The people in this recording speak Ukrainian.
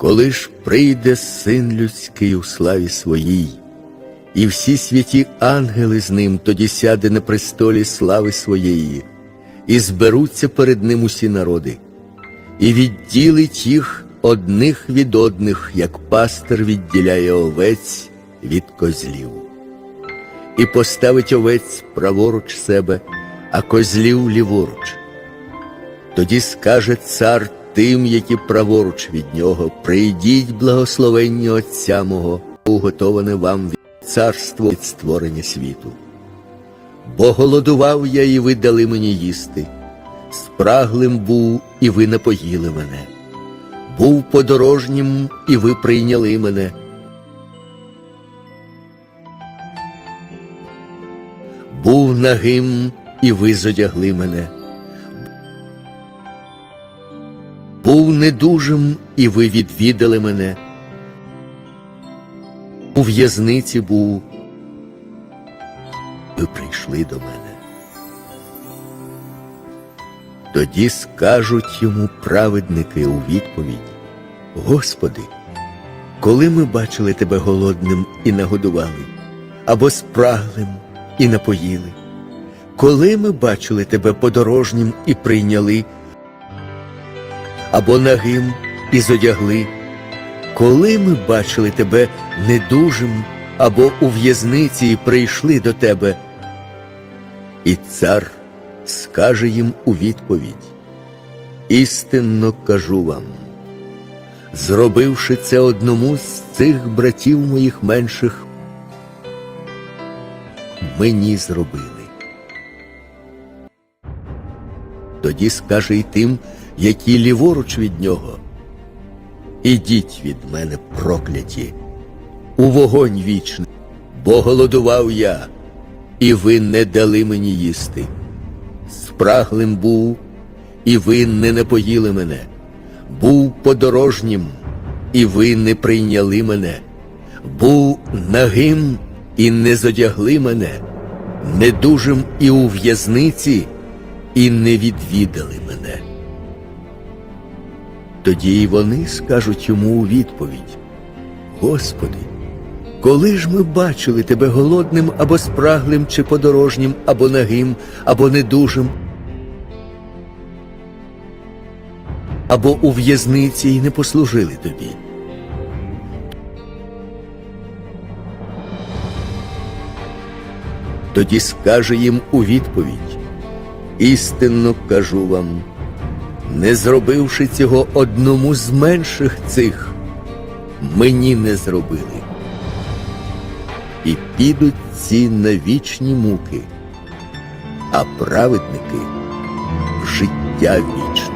Коли ж прийде син людський у славі своїй, і всі святі ангели з ним тоді сяде на престолі слави своєї, і зберуться перед ним усі народи, і відділить їх одних від одних, як пастир відділяє овець від козлів, і поставить овець праворуч себе, а козлів ліворуч. Тоді скаже цар тим, які праворуч від нього, прийдіть благословенні Отця мого, уготоване вам від царство від створення світу. Бо голодував я, і ви дали мені їсти, спраглим був, і ви напоїли мене, був подорожнім, і ви прийняли мене. Був нагим, і ви зодягли мене. Був недужим, і ви відвідали мене. У в'язниці був, ви прийшли до мене. Тоді скажуть йому праведники у відповідь: Господи, коли ми бачили тебе голодним і нагодували, або спраглим і напоїли, коли ми бачили тебе подорожнім і прийняли, або нагим і зодягли, коли ми бачили тебе недужим або у в'язниці і прийшли до тебе, і цар скаже їм у відповідь: Істинно кажу вам, зробивши це одному з цих братів моїх менших, мені зробили. Тоді скаже й тим, які ліворуч від нього. Ідіть від мене, прокляті, у вогонь вічний, бо голодував я, і ви не дали мені їсти. Спраглим був, і ви не напоїли мене, був подорожнім, і ви не прийняли мене, був нагим і не зодягли мене, недужим і у в'язниці, і не відвідали мене. Тоді й вони скажуть йому у відповідь: Господи, коли ж ми бачили тебе голодним або спраглим, чи подорожнім, або нагим, або недужим, або у в'язниці і не послужили тобі. Тоді скаже їм у відповідь: Істинно кажу вам, не зробивши цього одному з менших цих, мені не зробили. І підуть ці на вічні муки, а праведники в життя вічне.